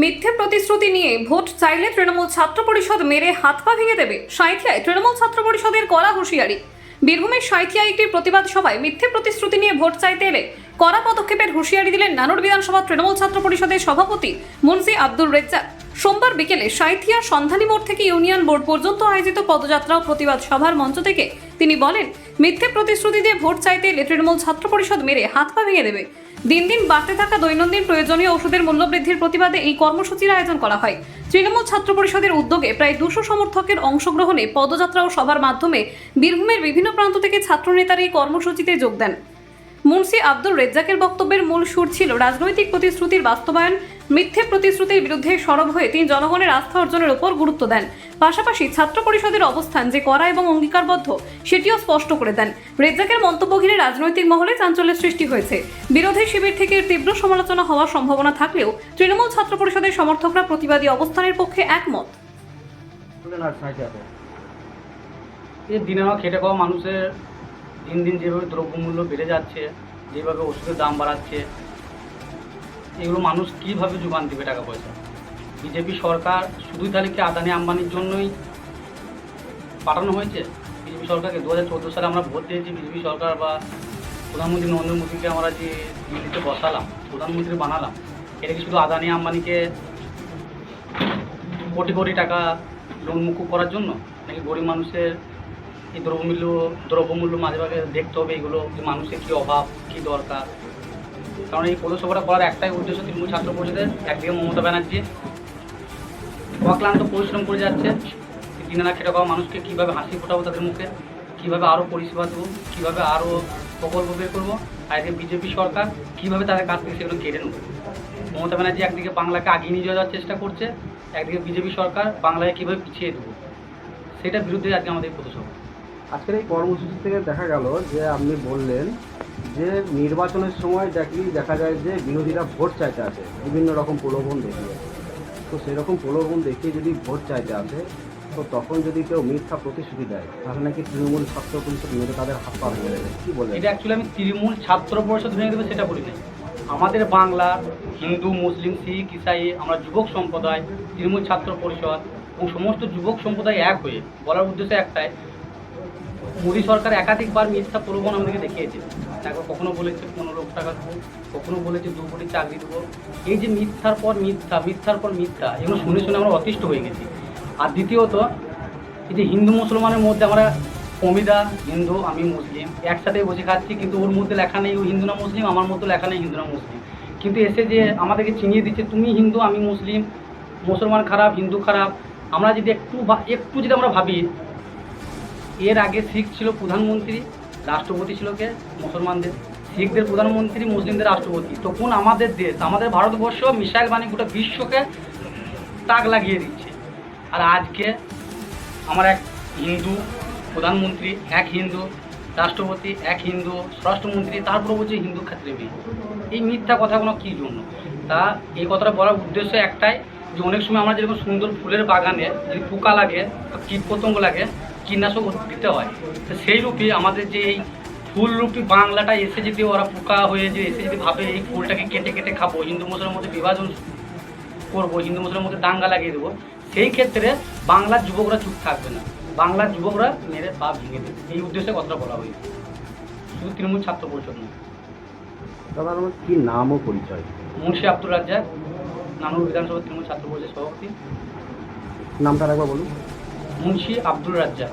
মিথ্যে প্রতিশ্রুতি নিয়ে ভোট চাইলে তৃণমূল ছাত্র পরিষদ মেরে হাত পা ভেঙে দেবে সাঁথিয়ায় তৃণমূল ছাত্র পরিষদের কড়া হুঁশিয়ারি। বীরভূমের সাঁথিয়ায় একটি প্রতিবাদ সভায় মিথ্যে প্রতিশ্রুতি নিয়ে ভোট চাইতে এলে কড়া পদক্ষেপের হুঁশিয়ারি দিলেন নানুর বিধানসভা তৃণমূল ছাত্র পরিষদের সভাপতি মুন্সি আব্দুল রেজ্জাক। সোমবার বিকেলে সাঁথিয়া সন্ধানী মোড় থেকে ইউনিয়ন বোর্ড পর্যন্ত আয়োজিত পদযাত্রা ও প্রতিবাদ সভার মঞ্চ থেকে তিনি বলেন, মিথ্যে প্রতিশ্রুতি দিয়ে ভোট চাইতে এলে তৃণমূল ছাত্র পরিষদ মেরে হাত পা ভেঙে দেবে। দিন দিন বাড়তে থাকা দৈনন্দিন প্রয়োজনীয় ওষুধের মূল্যবৃদ্ধির প্রতিবাদে এই কর্মসূচির আয়োজন করা হয়। তৃণমূল ছাত্র পরিষদের উদ্যোগে প্রায় দুশো সমর্থকের অংশগ্রহণে পদযাত্রা ও সভার মাধ্যমে বীরভূমের বিভিন্ন প্রান্ত থেকে ছাত্রনেতারা এই কর্মসূচিতে যোগ দেন। মুন্সি আব্দুল রেজ্জাকের বক্তব্যের মূল সুর ছিল রাজনৈতিক প্রতিশ্রুতির বাস্তবায়ন, মিথ্যে প্রতিশ্রুতির বিরুদ্ধে সরব হয়ে তিনি জনগণের আস্থা অর্জনের উপর গুরুত্ব দেন। পাশাপাশি ছাত্র পরিষদের অবস্থান যে করা এবং অঙ্গীকারবদ্ধ, সেটিও স্পষ্ট করে দেন। রেজ্জাকের মন্তব্য ঘিরে রাজনৈতিক মহলে চাঞ্চল্যের সৃষ্টি হয়েছে। বিরোধী শিবির থেকে তীব্র সমালোচনা হওয়ার সম্ভাবনা থাকলেও তৃণমূল ছাত্র পরিষদের সমর্থকরা প্রতিবাদী অবস্থানের পক্ষে একমত। এই দিনে খেটে খাওয়া মানুষের দিন দিন যেভাবে দ্রব্যমূল্য বেড়ে যাচ্ছে, যেভাবে ওষুধের দাম বাড়াচ্ছে, এগুলো মানুষ কীভাবে যোগান দেবে টাকা পয়সা বিজেপি সরকার শুধুই তাহলে কি আদানি আম্বানির জন্যই পাঠানো হয়েছে? বিজেপি সরকারকে দু হাজার চোদ্দ সালে আমরা ভোট দিয়েছি, বিজেপি সরকার বা প্রধানমন্ত্রী নরেন্দ্র মোদীকে আমরা যে দিল্লিতে বসালাম, প্রধানমন্ত্রী বানালাম, এটা কি শুধু আদানি আম্বানিকে কোটি কোটি টাকা লোন করার জন্য, নাকি গরিব মানুষের এই দ্রব্যমূল্য দ্রব্যমূল্য মাঝে মাঝে দেখতে হবে এগুলো, যে মানুষের কী অভাব, কী দরকার। কারণ এই পৌরসভাটা করার একটাই উদ্দেশ্য তৃণমূল ছাত্র পরিষদের, একদিকে মমতা ব্যানার্জি। অক্লান্ত পরিশ্রম করে যাচ্ছে দিনে না খেটে খাওয়া মানুষকে কীভাবে হাসি ফোটাবো তাদের মুখে, কীভাবে আরও পরিষেবা দেবো, কীভাবে আরও প্রকল্প বের করব, আর এদিকে বিজেপি সরকার কীভাবে তাদের কাছ থেকে সেগুলো কেড়ে নেবে। মমতা ব্যানার্জি একদিকে বাংলাকে আগিয়ে নিয়ে যাওয়ার চেষ্টা করছে, একদিকে বিজেপি সরকার বাংলায় কীভাবে পিছিয়ে দেবো, সেটার বিরুদ্ধে আজকে আমাদের এই পথসভা আজকের এই কর্মসূচি থেকে দেখা গেল যে আপনি বললেন যে নির্বাচনের সময় দেখি দেখা যায় যে বিরোধীরা ভোট চাইতে আসে, বিভিন্ন রকম প্রলোভন দেখিয়ে। তো সেরকম প্রলোভন দেখিয়ে যদি ভোট চাইতে আসে, তো তখন যদি কেউ মিথ্যা প্রতিশ্রুতি দেয়, তাহলে নাকি তৃণমূল ছাত্র পরিষদ মেরে তাদের হাত পা ভেঙে দেবে। কি বললেন? এটা অ্যাকচুয়ালি আমি তৃণমূল ছাত্র পরিষদ ভেঙে দেবে সেটা বলি নাই। আমাদের বাংলা, হিন্দু, মুসলিম, শিখ, ইসাই, আমরা যুবক সম্প্রদায়, তৃণমূল ছাত্র পরিষদ এবং সমস্ত যুবক সম্প্রদায় এক হয়ে, বলার উদ্দেশ্য একটাই মোদী সরকার একাধিকবার মিথ্যা প্রলোভন আমাদেরকে দেখিয়েছে। একবার কখনো বলেছে পনেরো লক্ষ টাকা দেবো, কখনো বলেছে দু কোটি চাকরি দেবো। এই যে মিথ্যার পর মিথ্যা, মিথ্যার পর মিথ্যা, এগুলো শুনে শুনে আমরা অতিষ্ঠ হয়ে গেছি। আর দ্বিতীয়ত, এই যে হিন্দু মুসলমানের মধ্যে আমরা অমিদা হিন্দু, আমি মুসলিম, একসাথে বসে খাচ্ছি, কিন্তু ওর মধ্যে লেখা নেই, ও হিন্দু না মুসলিম, আমার মধ্যে লেখা নেই হিন্দু না মুসলিম। কিন্তু এসে যে আমাদেরকে চিনিয়ে দিচ্ছে, তুমি হিন্দু, আমি মুসলিম, মুসলমান খারাপ, হিন্দু খারাপ, আমরা যদি একটু একটু যদি আমরা ভাবি এর আগে শিখ ছিল প্রধানমন্ত্রী, রাষ্ট্রপতি ছিল কে? মুসলমানদের। শিখদের প্রধানমন্ত্রী, মুসলিমদের রাষ্ট্রপতি। তখন আমাদের দেশ, আমাদের ভারতবর্ষ মিসাইল বাণী গোটা বিশ্বকে তাক লাগিয়ে দিচ্ছে। আর আজকে আমার এক হিন্দু প্রধানমন্ত্রী, এক হিন্দু রাষ্ট্রপতি, এক হিন্দু স্বরাষ্ট্রমন্ত্রী, তারপর বলছে হিন্দু ক্ষেত্রে মেয়ে এই মিথ্যা কথাগুলো কী জন্য? তা এই কথাটা বলার উদ্দেশ্য একটাই যে অনেক সময় আমরা যেরকম সুন্দর ফুলের বাগানে যদি পোকা লাগে বা কীট পতঙ্গ লাগে কীটনাশক ওষুধ দিতে হয়। তো সেই রূপে আমাদের যে এই ফুলরূপী বাংলাটা এসে যদি ওরা পোকা হয়ে যে এসে যদি ভাবে এই ফুলটাকে কেটে কেটে খাব হিন্দু মুসলমানের মধ্যে বিভাজন করব হিন্দু মুসলমানের মধ্যে দাঙ্গা লাগিয়ে দেবো সেই ক্ষেত্রে বাংলার যুবকরা চুপ থাকবে না। বাংলার যুবকরা মেরে পা ভেঙে দেবে। এই উদ্দেশ্যে কথাটা বলা হয়েছে। শুধু তৃণমূল ছাত্র পরিষদ নয়। দাদা আমার কি নাম ও পরিচয়? মুন্সি আব্দুল রাজ্জাক নানুর বিধানসভা তৃণমূল ছাত্র পরিষদ সভাপতি। নামটা একবার বলুন। মুন্সি আব্দুল রাজ্জাক।